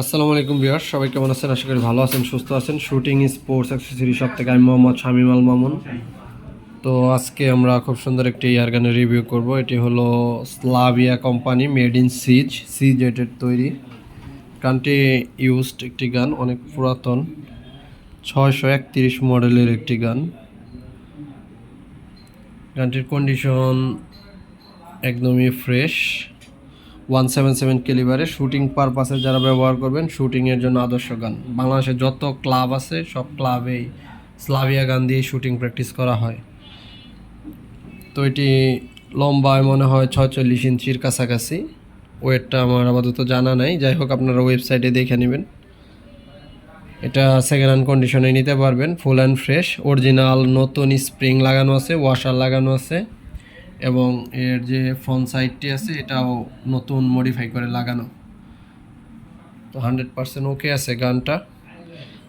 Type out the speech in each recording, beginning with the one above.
আসসালামু আলাইকুম বিয়ার সবাই কেমন আছেন? আশা করি ভালো আছেন, সুস্থ আছেন। শুটিং, স্পোর্টস অ্যাক্সেসরি সব থেকে আমি মোহাম্মদ শামিম আল মামুন। তো আজকে আমরা খুব সুন্দর একটি ইয়ারগানের রিভিউ করব। এটি হলো স্লাভিয়া কোম্পানি মেড ইন সিজ সিজ এটের তৈরি। গানটি ইউজড একটি গান, অনেক পুরাতন। ছয়শো একত্রিশ মডেলের একটি গান। গানটির কন্ডিশন একদমই ফ্রেশ ওয়ান সেভেন সেভেন ক্যালিবারে শুটিং পারপাসে যারা ব্যবহার করবেন শুটিংয়ের জন্য আদর্শ গান। বাংলাদেশে যত ক্লাব আছে, সব ক্লাবেই স্লাভিয়া গান দিয়ে শুটিং প্র্যাকটিস করা হয়। তো এটি লম্বায় মনে হয় ছয়চল্লিশ ইঞ্চির কাছাকাছি। ওয়েটটা আমার আপাতত জানা নাই। যাই হোক, আপনারা ওয়েবসাইটে দেখে নেবেন। এটা সেকেন্ড হ্যান্ড কন্ডিশনে নিতে পারবেন ফুল অ্যান্ড ফ্রেশ অরিজিনাল নতুন স্প্রিং লাগানো আছে ওয়াশার লাগানো আছে। এবং এর যে ফ্রন্ট সাইডটি আছে, এটাও নতুন মডিফাই করে লাগানো। তো হান্ড্রেড পার্সেন্ট ওকে আছে গানটা।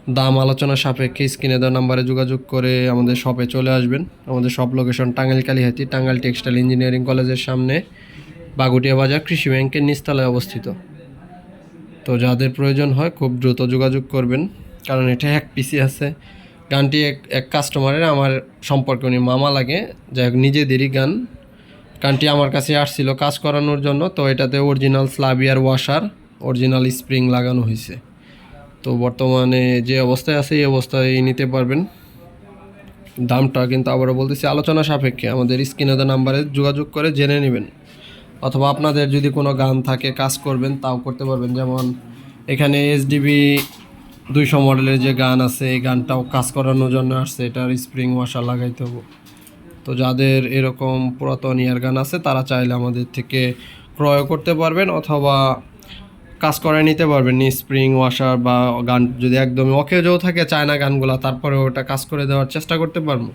দাম আলোচনা সাপেক্ষে স্ক্রিনে দেওয়া নাম্বারে যোগাযোগ করে আমাদের শপে চলে আসবেন। আমাদের shop location Tangail Kalihati Tangail textile engineering কলেজের সামনে বাগুটিয়া বাজার কৃষি ব্যাংকের নিচতলায় অবস্থিত। তো যাদের প্রয়োজন হয়, খুব দ্রুত যোগাযোগ করবেন। কারণ এটা এক পিসি আছে। গানটি এক এক কাস্টমারের আমার সম্পর্কে উনি মামা লাগে। যাই হোক, নিজেদেরই গান। গানটি আমার কাছে আসছিল কাজ করানোর জন্য, তো এটাতে অরিজিনাল স্লাবিয়ার ওয়াশার অরিজিনাল স্প্রিং লাগানো হয়েছে। তো বর্তমানে যে অবস্থায় আছে, এই অবস্থায় নিতে পারবেন। দামটা কিন্তু আবারও বলতেছি, আলোচনা সাপেক্ষে। আমাদের স্ক্রিনে নাম্বারে যোগাযোগ করে জেনে নেবেন। অথবা আপনাদের যদি কোনো গান থাকে, কাজ করবেন, তাও করতে পারবেন। যেমন এখানে এসডিবি দুইশো মডেলের যে গান আছে, এই গানটাও কাজ করানোর জন্য আসছে। এটার স্প্রিং ওয়াশার লাগাইতে হবে। তো যাদের এরকম পুরাতন ইয়ার গান আছে, তারা চাইলে আমাদের থেকে ক্রয় করতে পারবেন অথবা কাজ করে নিতে পারবেন। স্প্রিং, ওয়াশার বা গান যদি একদমই অকেজও থাকে চায়না গানগুলো তারপরে ওটা কাজ করে দেওয়ার চেষ্টা করতে পারব।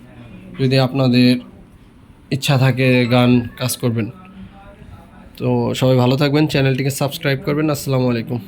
যদি আপনাদের ইচ্ছা থাকে গান কাজ করবেন। তো সবাই ভালো থাকবেন, চ্যানেলটিকে সাবস্ক্রাইব করবেন। আসসালামু আলাইকুম।